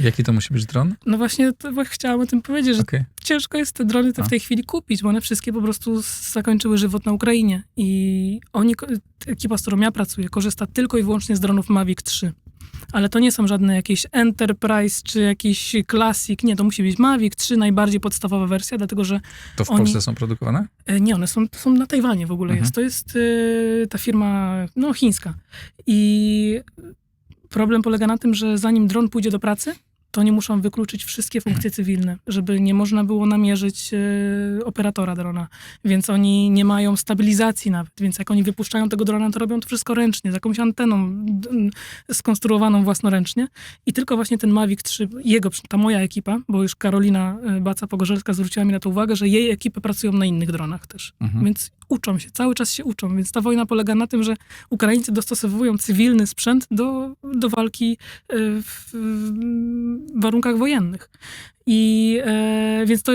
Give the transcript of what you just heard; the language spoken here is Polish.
Jaki to musi być dron? No właśnie, to właśnie chciałam o tym powiedzieć, że Okej. ciężko jest te drony te w tej chwili kupić, bo one wszystkie po prostu zakończyły żywot na Ukrainie. I oni, ekipa, z którą ja pracuję, korzysta tylko i wyłącznie z dronów Mavic 3. Ale to nie są żadne jakieś Enterprise czy jakiś Classic. Nie, to musi być Mavic 3, najbardziej podstawowa wersja, dlatego że To w Oni- Polsce są produkowane? E, Nie, one są, są na Tajwanie w ogóle Mhm. jest. To jest e, ta firma, no chińska. I problem polega na tym, że zanim dron pójdzie do pracy, to oni muszą wykluczyć wszystkie funkcje cywilne, żeby nie można było namierzyć e, operatora drona. Więc oni nie mają stabilizacji nawet. Więc jak oni wypuszczają tego drona, to robią to wszystko ręcznie, z jakąś anteną skonstruowaną własnoręcznie. I tylko właśnie ten Mavic 3, jego, ta moja ekipa, bo już Karolina e, Baca-Pogorzelska zwróciła mi na to uwagę, że jej ekipy pracują na innych dronach też. Mhm. Więc uczą się, cały czas się uczą. Więc ta wojna polega na tym, że Ukraińcy dostosowują cywilny sprzęt do, do walki e, w, w warunkach wojennych. I e, więc to